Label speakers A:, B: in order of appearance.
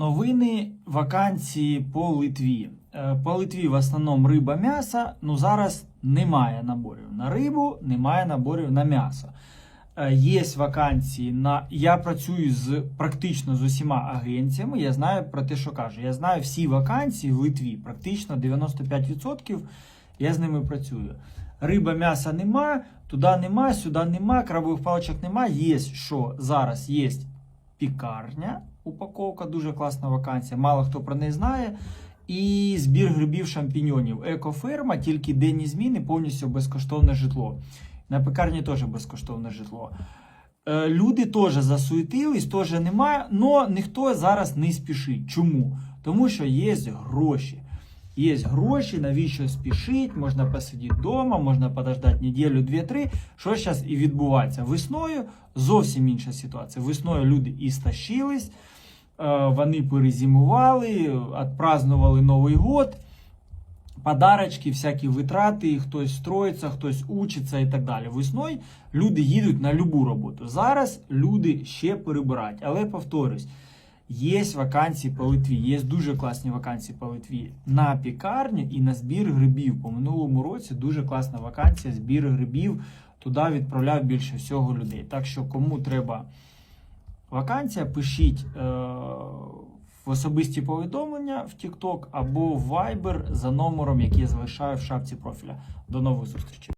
A: Новини вакансії по Литві. Е, По Литві в основному риба м'ясо. Ну зараз немає наборів на рибу, немає наборів на м'ясо. Е, Є вакансії на. Я працюю з практично з усіма агенціями. Я знаю про те, що кажу. Я знаю всі вакансії в Литві, практично 95% я з ними працюю. Риба, м'яса нема, туди нема, сюди нема, крабових паличок нема. Є що зараз є пікарня, упаковка, дуже класна вакансія. Мало хто про неї знає. І збір грибів шампіньонів. Екоферма, тільки денні зміни, повністю безкоштовне житло. На пекарні теж безкоштовне житло. Е, Люди теж засуетились, теж немає, але ніхто зараз не спішить. Чому? Тому що є гроші. Є гроші, навіщо спішить, можна посидіти вдома, можна подождати неділю, дві-три. Що зараз і відбувається? Весною зовсім інша ситуація. Весною люди і стащились, е, вони перезимували, відпразнували Новий год, подарочки, всякі витрати, хтось строїться, хтось учиться і так далі. Весною люди їдуть на любу роботу. Зараз люди ще перебирають. Але повторюсь, Є вакансії по Литві, є дуже класні вакансії по Литві на пікарню і на збір грибів. По минулому році дуже класна вакансія, збір грибів. Туди відправляв більше всього людей. Так що, кому треба вакансія, пишіть е- в особисті повідомлення в TikTok або в Viber за номером, який я залишаю в шапці профіля. До нових зустрічей.